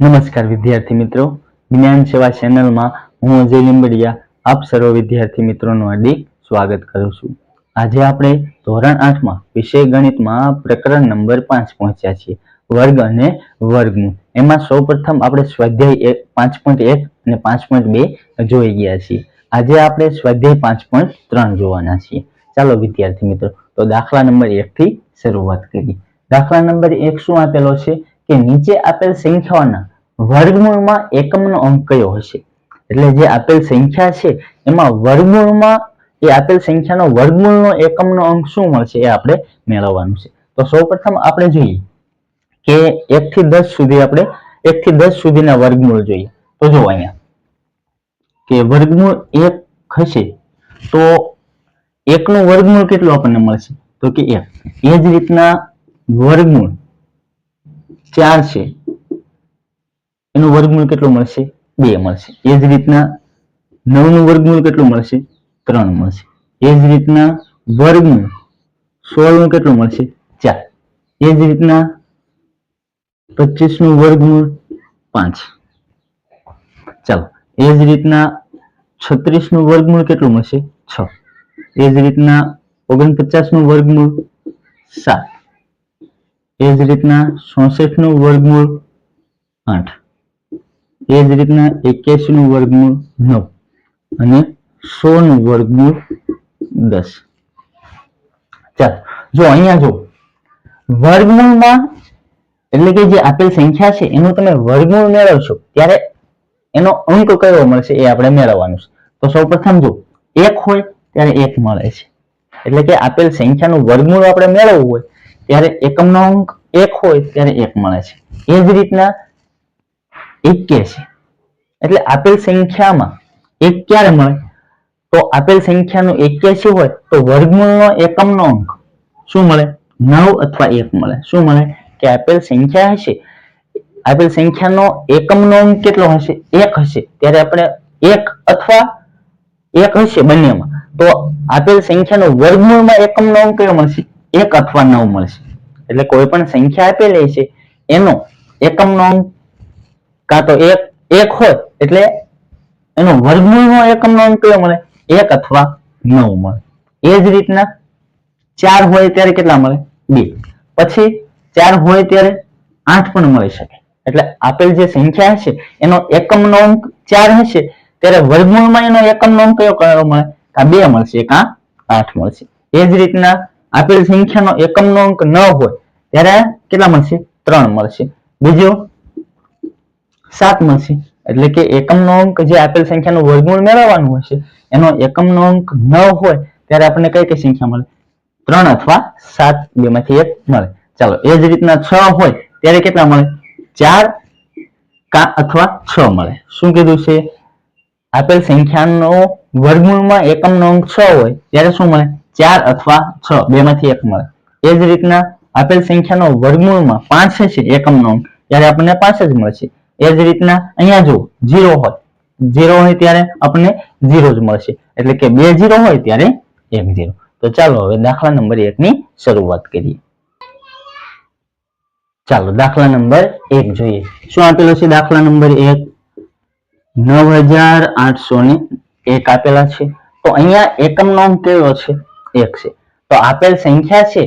નમસ્કાર વિદ્યાર્થી મિત્રો. જ્ઞાન સેવા ચેનલમાં હું અજય લીંબડિયા, આપ સર્વ વિદ્યાર્થી મિત્રોનું હાર્દિક સ્વાગત કરું છું. આજે આપણે ધોરણ આઠમાં વિષય ગણિતમાં પ્રકરણ નંબર પાંચ પહોંચ્યા છીએ. વર્ગ અને વર્ગમૂળ એમાં સૌપ્રથમ આપણે સ્વાધ્યાય પાંચ પોઈન્ટ એક અને પાંચ પોઈન્ટ બે જોઈ ગયા છીએ. આજે આપણે સ્વાધ્યાય પાંચ પોઈન્ટ ત્રણ જોવાના છીએ. ચાલો વિદ્યાર્થી મિત્રો, તો દાખલા નંબર એક થી શરૂઆત કરીએ. દાખલા નંબર એક શું આપેલો છે? કે નીચે આપેલ સંખ્યાઓના વર્ગમૂળમાં એકમનો અંક કયો હશે? એટલે જે આપેલ સંખ્યા છે, એમાં વર્ગમૂળમાં એ આપેલ સંખ્યાનો વર્ગમૂળનો એકમનો અંક શું મળશે એ આપણે મેળવવાનું છે. તો સૌપ્રથમ આપણે જોઈએ કે એક થી દસ સુધી આપણે એક થી દસ સુધીના વર્ગમૂળ જોઈએ. તો જો અહીંયા, કે વર્ગમૂળ એક હશે, તો એકનું વર્ગમૂળ કેટલું આપણને મળશે? તો કે એક. એ જ રીતના વર્ગમૂળ ચાર છે. એનું વર્ગમૂળ કેટલું મળશે? બે મળશે. એ જ રીતના નવનું વર્ગમૂળ કેટલું મળશે? ત્રણ મળશે. એ જ રીતના વર્ગમૂળ સોળનું કેટલું મળશે? ચાર. એ જ રીતના પચીસનું વર્ગમૂળ પાંચ. ચાલો. એ જ રીતના છત્રીસનું વર્ગમૂળ કેટલું મળશે? છ. એ જ રીતના ઓગણપચાસનું વર્ગમૂળ સાત. એ જ રીતના ચોસઠનું વર્ગમૂળ આઠ. એ જ રીતના એક્યાસી નું વર્ગમૂળ નવ અને સો નું વર્ગમૂળ દસ. ચાલો, જો અહીંયા જો વર્ગમૂળમાં એટલે કે જે આપેલ સંખ્યા છે, એનું તમે વર્ગમૂળ મેળવશો, ત્યારે એનો અંક કયો મળશે એ આપણે મેળવવાનું છે. તો સૌપ્રથમ જો એક હોય ત્યારે એક મળે છે. એટલે કે આપેલ સંખ્યાનું વર્ગમૂળ આપણે મેળવવું હોય ત્યારે એકમનો અંક એક હોય ત્યારે એક મળે છે. એ જ રીતના એક્યાસી એટલે આપેલ સંખ્યામાં એક ક્યારે મળે? તો આપેલ સંખ્યાનો એક્યાસી હોય? તો વર્ગમૂળનો એકમનો અંક શું મળે? નવ અથવા એક મળે. શું મળે? કે આપેલ સંખ્યા હશે. આપેલ સંખ્યાનો એકમનો અંક કેટલો હશે? એક હશે. ત્યારે આપણે એક અથવા એક હશે બંનેમાં. તો આપેલ સંખ્યાનો વર્ગમૂળમાં એકમનો અંક કયો મળશે? એક અથવા નવ મળશે. એટલે કોઈ પણ સંખ્યા આપેલી છે એનો એકમનો અંક કાં તો એક એક હોય, એટલે એનો વર્ગમૂળનો એકમનો અંક કયો મળે? એક અથવા નવ મળે. એ જ રીતના ચાર હોય ત્યારે કેટલા મળે? બે. પછી ચાર હોય ત્યારે આઠ પણ મળી શકે. એટલે આપેલ જે સંખ્યા હશે, એનો એકમનો અંક ચાર હશે, ત્યારે વર્ગમૂળમાં એનો એકમનો અંક કયો કયો મળે? કાં બે મળશે કાં આઠ મળશે. એ જ રીતના આપેલ સંખ્યાનો એકમનો અંક ન હોય, ત્યારે કેટલા મળશે? ત્રણ મળશે. બીજો, સાત મળશે. એટલે કે એકમનો અંક જે આપેલ સંખ્યાનું વર્ગમૂળ મેળવવાનું હશે એનો એકમનો અંક ન હોય, ત્યારે આપણને કઈ કઈ સંખ્યા મળે? ત્રણ અથવા સાત બેમાંથી એક મળે. ચાલો, એ જ રીતના છ હોય, ત્યારે કેટલા મળે? ચાર કા અથવા છ મળે. શું કીધું છે? આપેલ સંખ્યાનો વર્ગમૂળમાં એકમનો અંક છ હોય, ત્યારે શું મળે? ચાર અથવા છ, બેમાંથી એક મળે. એ જ રીતના આપેલ સંખ્યાનો વર્ગમૂળમાં પાંચ છે એકમનો અંક, ત્યારે આપણને પાંચ જ મળશે. એ જ રીતના અહીંયા જો ઝીરો હોય. ઝીરો હોય ત્યારે આપણને ઝીરો જ મળશે. એટલે કે બે ઝીરો હોય ત્યારે એક જીરો તો ચાલો હવે દાખલા નંબર એક ની શરૂઆત કરીએ. ચાલો દાખલા નંબર એક જોઈએ. શું આપેલો છે દાખલા નંબર એક? નવ હજાર આઠસો ને એક આપેલા છે. તો અહીંયા એકમનો અંક કેવો છે? એક છે. તો આપેલ સંખ્યા છે,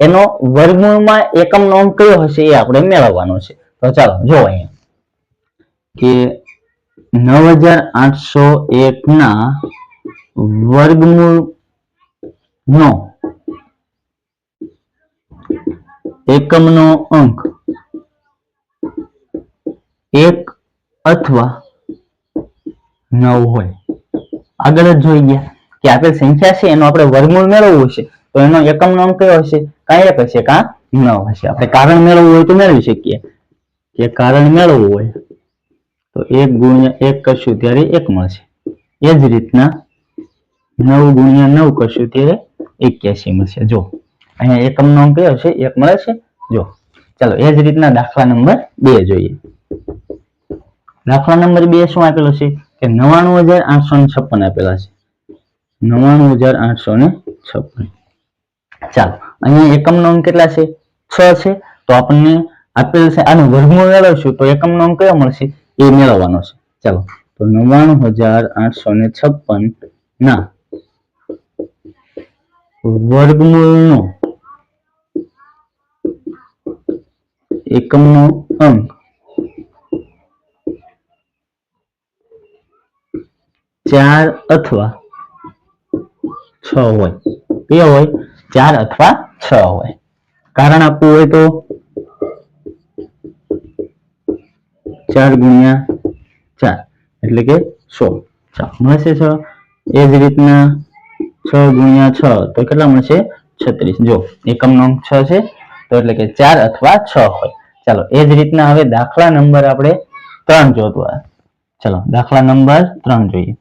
એનો વર્ગમૂળમાં એકમનો અંક કયો હશે એ આપણે મેળવવાનો છે. તો ચાલો, જો અહીંયા. કે નવ હજાર આઠસો એક ના વર્ગમૂળ નો એકમનો અંક એક અથવા નવ હોય. આગળ જ જોઈ ગયા. કે આપેલ સંખ્યા છે એનો આપણે વર્ગમૂળ મેળવવું છે, તો એનો એકમનો અંક કયો હશે? કાં એક હશે કાં? નવ હશે. આપણે કારણ મેળવવું હોય તો મેળવી શકીએ. કે કારણ મેળવવું હોય, તો એક ગુણ્યા એક કરશું ત્યારે એક મળશે એ જ રીતના નવ ગુણ્યા નવ કરશું ત્યારે એક્યાસી મળશે જો, અહીંયા એકમનો અંક કયો છે એક મળે છે? જો, ચાલો, એ જ રીતના દાખલા નંબર બે જોઈએ. દાખલા નંબર બે શું આપેલો છે? કે નવાણું હજાર આઠસો ને છપ્પન આપેલા છે. નવાણું હજાર આઠસો ને છપ્પન. ચાલો, અહીંયા એકમનો અંક કેટલા છે? છ છે. તો આપણને આપેલ છે, આનું વર્ગમૂળ મેળવશું, તો એકમનો અંક કયો મળશે? એ મેળવવાનો છે. ચાલો, તો નવ્વાણું હજાર આઠસો ને છપ્પન ના વર્ગમૂળનો એકમનો અંક ચાર અથવા હોય. કયો હોય, ચાર અથવા છ હોય. કારણ આપવું હોય તો? ચાર ગુણ્યા ચાર. એટલે કે સોળ મળશે છ? એ જ રીતના છ ગુણ્યા છ, તો કેટલા મળશે? છત્રીસ. જો, એકમનો અંક છ છે, તો એટલે કે ચાર અથવા છ હોય. ચાલો, એ જ રીતના હવે દાખલા નંબર આપણે ત્રણ જોવા ચલો, દાખલા નંબર ત્રણ જોઈએ.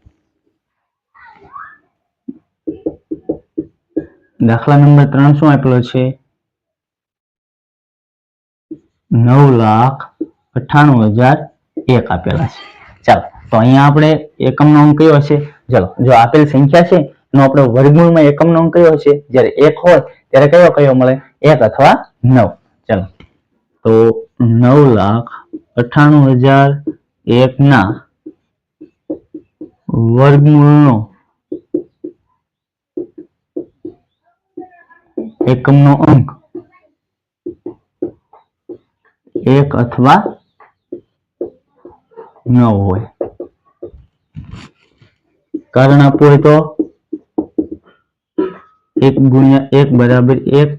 દાખલા નંબર ત્રણ શું આપેલો છે? નવ લાખ અઠ્ઠાણું હજાર એક આપેલા છે. ચાલો, તો અહીંયા આપણે એકમનો અંક કયો હશે ચલો, જો આપેલ સંખ્યા છે, એનો આપણે વર્ગમૂળમાં એકમનો અંક કયો હશે જ્યારે એક હોય, ત્યારે કયો કયો મળે? એક અથવા નવ. ચાલો, તો નવ લાખ અઠ્ઠાણું હજાર એક ના વર્ગમૂળનો એકમનો અંક. એક અથવા નવ હોય. કારણ આપવું હોય તો એક ગુણ્યા એક બરાબર એક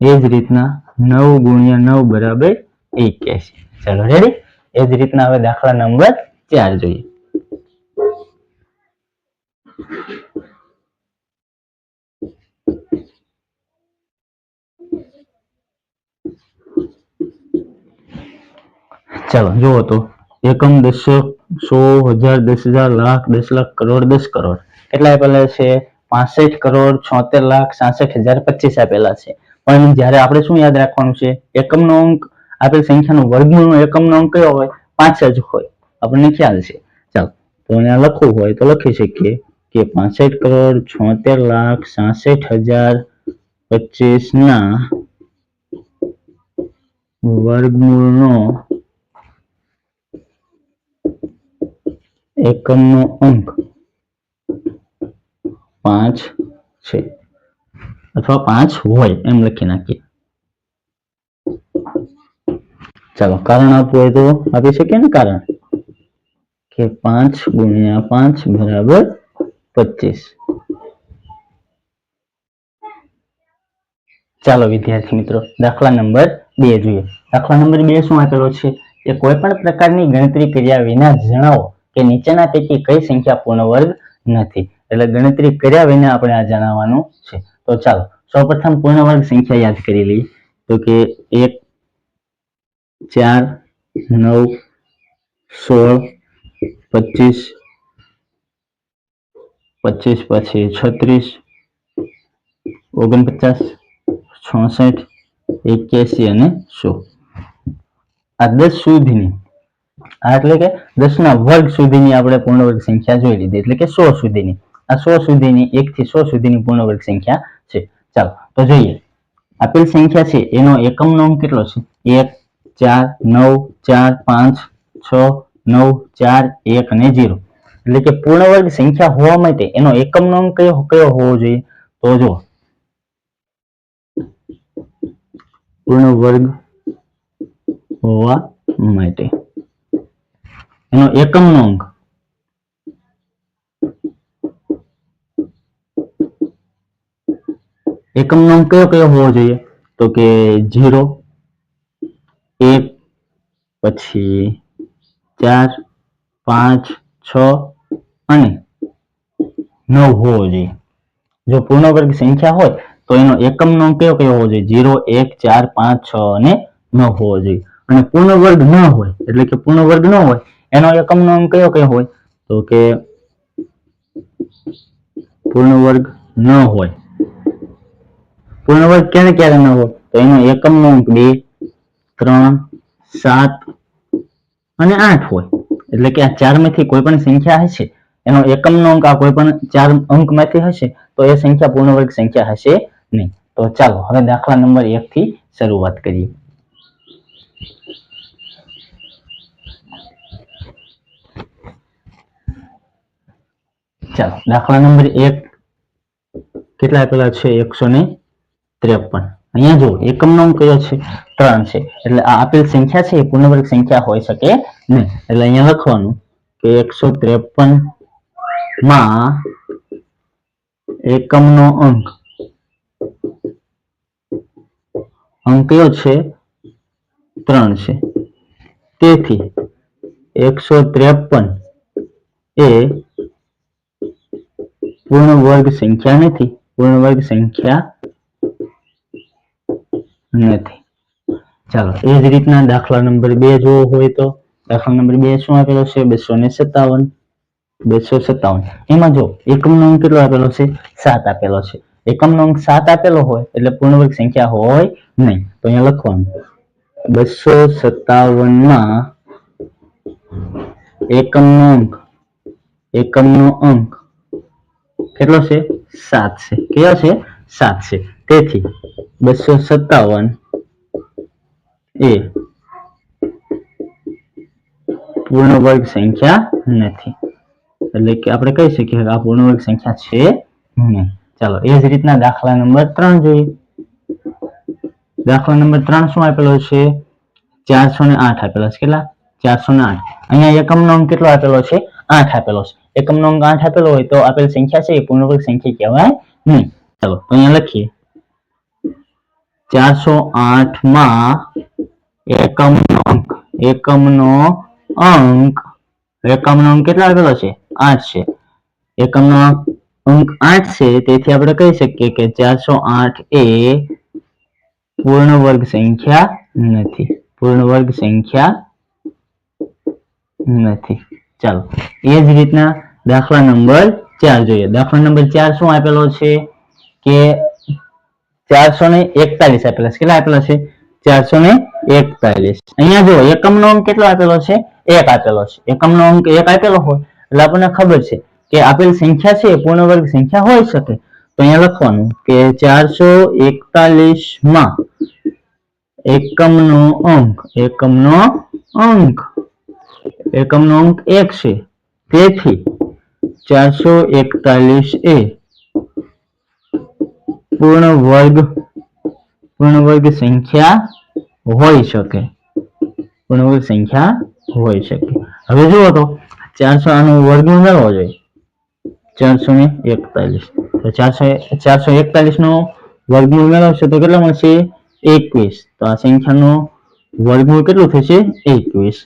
એ જ રીતના નવ ગુણ્યા નવ બરાબર એક્યાસી. ચાલો રેડી એ જ રીતના હવે દાખલા નંબર ચાર જોઈએ. ચાલો, જુઓ તો, એકમ દશક સો હજાર દસ હજાર લાખ દસ લાખ કરોડ દસ કરોડ. કેટલા આપેલા છે? પાસઠ કરોડ છોતેર લાખ સાસઠ હજાર પચીસ આપેલા છે. પણ જ્યારે આપણે શું યાદ રાખવાનું છે? એકમનો અંક, આપેલ સંખ્યાનો વર્ગમૂળનો એકમનો અંક કયો હોય? પાંચ જ હોય. આપણને ખ્યાલ છે. ચાલો, તો અહીંયા લખવું હોય તો લખી શકીએ કે પાસઠ કરોડ છોતેર લાખ સાસઠ હજાર પચીસ ના વર્ગમૂળનો એકમનો અંક પાંચ છે. અથવા પાંચ હોય એમ લખી નાખીએ. ચાલો, કારણ આપવું હોય તો આપી શકીએ ને કારણ? કે પાંચ ગુણ્યા પાંચ બરાબર પચીસ. ચાલો, વિદ્યાર્થી મિત્રો, દાખલા નંબર બે જોઈએ. દાખલા નંબર બે શું આપેલો છે? કે કોઈ પણ પ્રકારની ગણતરી કર્યા વિના જણાવો. કે નીચેના પૈકી કઈ સંખ્યા પૂર્ણ વર્ગ નથી. એટલે ગણતરી કર્યા વિના આપણે આ જણાવવાનું છે. તો ચાલો, સૌપ્રથમ પૂર્ણ વર્ગ સંખ્યા યાદ કરી લઈએ. તો કે એક, ચાર, નવ, સોળ, પચીસ પચીસ પછી છત્રીસ, ઓગણપચાસ, છોસઠ, એક્યાસી અને સો. આ દસ સુધીની એટલે કે દસ ના વર્ગ સુધીની આપણે પૂર્ણ વર્ગ સંખ્યા જોઈ લીધી. એટલે કે સો સુધીની. આ સો સુધીની એક થી સો સુધીની પૂર્ણવર્ગ સંખ્યા છે. ચાલો, તો જોઈએ. આપેલ સંખ્યા છે, એનો એકમનો અંક કેટલો છે? એક, ચાર, નવ, ચાર, પાંચ, છ, નવ, ચાર, એક અને જીરો. એટલે કે પૂર્ણ વર્ગ સંખ્યા હોવા માટે એનો એકમનો અંક કયો કયો હોવો જોઈએ? તો જો પૂર્ણ વર્ગ હોવા માટે. એનો એકમનો અંક. એકમનો અંક કયો કયો હોવો જોઈએ? તો કે જીરો એક, પછી ચાર, પાંચ, છ અને નવ હોવો જોઈએ. જો પૂર્ણ વર્ગ સંખ્યા હોય, તો એનો એકમનો અંક કયો કયો હોવો જોઈએ? જીરો એક, ચાર, પાંચ, છ અને નવ હોવો જોઈએ. અને પૂર્ણ વર્ગ ન હોય, એટલે કે પૂર્ણ વર્ગ ન હોય એનો એકમનો અંક કયો કયો હોય? તો કે પૂર્ણ વર્ગ ન હોય. પૂર્ણ વર્ગ ક્યારે ક્યારે ન હોય? તો એનો એકમનો અંક બે, ત્રણ, સાત અને આઠ હોય. એટલે કે આ ચારમાંથી કોઈ પણ સંખ્યા હશે, એનો એકમનો અંક આ કોઈ પણ ચાર અંકમાંથી હશે, તો એ સંખ્યા પૂર્ણ વર્ગ સંખ્યા હશે નહીં. તો ચાલો, હવે દાખલા નંબર એક થી શરૂઆત કરીએ. ચાલો, દાખલા નંબર એક. કેટલા આપેલા છે? એકસો ને ત્રેપન. અહીંયા જો એકમનો અંક કયો છે? ત્રણ છે. એટલે આ આપેલ સંખ્યા છે, એ પૂર્ણવર્ગ સંખ્યા હોઈ શકે નહીં. એટલે અહીંયા લખવાનું કે એકસો ત્રેપનમાં એકમનો અંક. અંક કયો છે? ત્રણ છે. તેથી, એકસો ત્રેપન એ પૂર્ણ વર્ગ સંખ્યા નથી. પૂર્ણ વર્ગ સંખ્યા નથી. ચાલો, એ જ રીતના દાખલા નંબર બે જોવો હોય તો. દાખલા નંબર બે શું આપેલો છે? બસો ને સત્તાવન. બસો સત્તાવન. એમાં જો એકમનો અંક કેટલો આપેલો છે? સાત આપેલો છે. એકમનો અંક સાત આપેલો હોય એટલે પૂર્ણ વર્ગ સંખ્યા હોય નહીં. તો અહીંયા લખવાનું. બસો સત્તાવનમાં એકમનો અંક. એકમનો અંક. કેટલો છે? સાત છે. કયો છે? સાત છે. તેથી બસો સત્તાવન એ પૂર્ણ વર્ગ સંખ્યા નથી. એટલે કે આપણે કહી શકીએ આ પૂર્ણ વર્ગ સંખ્યા છે નહીં. ચાલો, એ જ રીતના દાખલા નંબર ત્રણ જોઈએ. દાખલા નંબર ત્રણ શું આપેલો છે? ચારસો ને આઠ આપેલો છે. કેટલા? ચારસો ને આઠ. અહીંયા એકમનો અંક કેટલો આપેલો છે? આઠ આપેલો છે. એકમનો અંક આપેલો હોય તો આપેલ સંખ્યા છે એ પૂર્ણવર્ગ સંખ્યા કહેવાય નહીં. ચાલો, તો અહીંયા લખીએ. ચારસો આઠમાં એકમનો અંક એકમનો અંક એકમનો અંક કેટલા આપેલો છે? આઠ છે. એકમનો અંક આઠ છે, તેથી આપણે કહી શકીએ કે ચારસો આઠ એ પૂર્ણ વર્ગ સંખ્યા નથી. પૂર્ણ વર્ગ સંખ્યા નથી. ચાલો, એ જ રીતના દાખલા નંબર ચાર જોઈએ. દાખલા નંબર ચાર શું આપેલો છે કે ચારસો ને એકતાલીસ આપેલા છે. કેટલા આપેલા છે? ચારસો ને એકતાલીસ. અહીંયા જો એકમનો અંક કેટલો આપેલો છે? એક આપેલો છે. એકમનો અંક એક આપેલો હોય, એટલે આપણને ખબર છે કે આપેલ સંખ્યા છે પૂર્ણ વર્ગ સંખ્યા હોઈ શકે. તો અહીંયા લખવાનું કે ચારસો એકતાલીસમાં એકમનો અંક એકમનો અંક. એકમનો અંક એક છે. તેથી ચારસો એકતાલીસ એ પૂર્ણ વર્ગ પૂર્ણ વર્ગ સંખ્યા હોઈ શકે. પૂર્ણ વર્ગ સંખ્યા હોઈ શકે. હવે જુઓ તો ચારસો આનો વર્ગ મેળવવો જોઈએ. ચારસો ને એકતાલીસ ચારસો ચારસો એકતાલીસ નો વર્ગમૂળ મેળવશો તો કેટલા મળશે? એકવીસ. તો આ સંખ્યાનો વર્ગમૂળ કેટલું થશે? એકવીસ.